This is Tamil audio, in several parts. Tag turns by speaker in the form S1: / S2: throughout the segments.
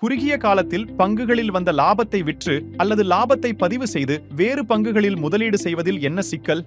S1: குறுகிய காலத்தில் பங்குகளில் வந்த லாபத்தை விற்று அல்லது லாபத்தை பதிவு செய்து வேறு பங்குகளில் முதலீடு செய்வதில் என்ன சிக்கல்?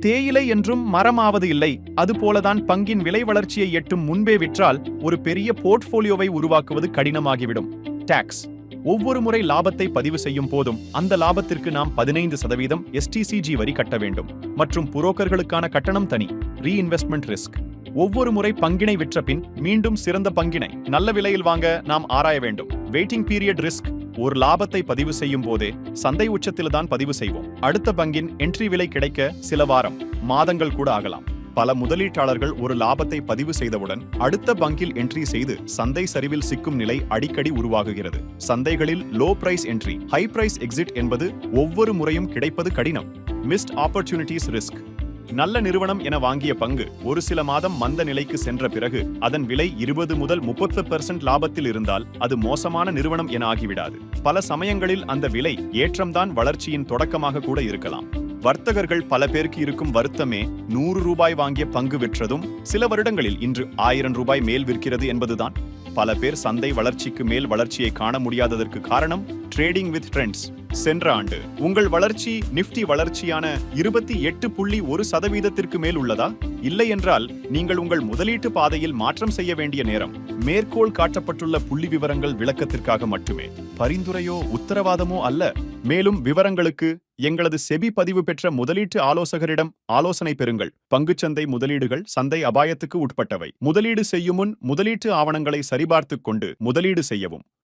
S1: தேயிலை என்றும் மரமாவது இல்லை. அதுபோலதான் பங்கின் விலை வளர்ச்சியை எட்டும் முன்பே விற்றால் ஒரு பெரிய போர்ட்ஃபோலியோவை உருவாக்குவது கடினமாகிவிடும். டாக்ஸ். ஒவ்வொரு முறை லாபத்தை பதிவு செய்யும் போதும் அந்த லாபத்திற்கு நாம் பதினைந்து சதவீதம் எஸ்டிசிஜி வரி கட்ட வேண்டும். மற்றும் புரோக்கர்களுக்கான கட்டணம் தனி. Reinvestment risk. ஒவ்வொரு முறை பங்கினை விற்ற பின் மீண்டும் சிறந்த பங்கினை நல்ல விலையில் வாங்க நாம் ஆராய வேண்டும். வெயிட்டிங் பீரியட் ரிஸ்க் ஒரு லாபத்தை பதிவு செய்யும் போதே சந்தை உச்சத்தில் தான் பதிவு செய்வோம். அடுத்த பங்கின் என்ட்ரி விலை கிடைக்க சில வாரம் மாதங்கள் கூட ஆகலாம். பல முதலீட்டாளர்கள் ஒரு லாபத்தை பதிவு செய்தவுடன் அடுத்த பங்கில் என்ட்ரி செய்து சந்தை சரிவில் சிக்கும் நிலை அடிக்கடி உருவாகுகிறது. சந்தைகளில் low price entry high price exit என்பது ஒவ்வொரு முறையும் கிடைப்பது கடினம். மிஸ்ட் ஆப்பர்ச்சுனிட்டிஸ் ரிஸ்க் நல்ல நிறுவனம் என வாங்கிய பங்கு ஒரு சில மாதம் மந்த நிலைக்கு சென்ற பிறகு அதன் விலை இருபது முதல் முப்பத்து பெர்சென்ட் லாபத்தில் இருந்தால் அது மோசமான நிறுவனம் என ஆகிவிடாது. பல சமயங்களில் அந்த விலை ஏற்றம்தான் வளர்ச்சியின் தொடக்கமாக கூட இருக்கலாம். வர்த்தகர்கள் பல பேருக்கு இருக்கும் வருத்தமே நூறு ரூபாய் வாங்கிய பங்கு விற்றதும் சில வருடங்களில் இன்று ஆயிரம் ரூபாய் மேல் விற்கிறது என்பதுதான். பல பேர் சந்தை வளர்ச்சிக்கு மேல் வளர்ச்சியை காண முடியாததற்கு காரணம் ட்ரேடிங் வித் ட்ரெண்ட்ஸ். சென்ற ஆண்டு உங்கள் வளர்ச்சி நிஃப்டி வளர்ச்சியான இருபத்தி எட்டு புள்ளி ஒரு சதவீதத்திற்கு மேல் உள்ளதா? இல்லை என்றால் நீங்கள் உங்கள் முதலீட்டு பாதையில் மாற்றம் செய்ய வேண்டிய நேரம். மேற்கோள் காட்டப்பட்டுள்ள புள்ளி விவரங்கள் விளக்கத்திற்காக மட்டுமே. பரிந்துரையோ உத்தரவாதமோ அல்ல. மேலும் விவரங்களுக்கு எங்களது செபி பதிவு பெற்ற முதலீட்டு ஆலோசகரிடம் ஆலோசனை பெறுங்கள். பங்குச்சந்தை முதலீடுகள் சந்தை அபாயத்துக்கு உட்பட்டவை. முதலீடு செய்யும் முன் முதலீட்டு ஆவணங்களை சரிபார்த்துக் கொண்டு முதலீடு செய்யவும்.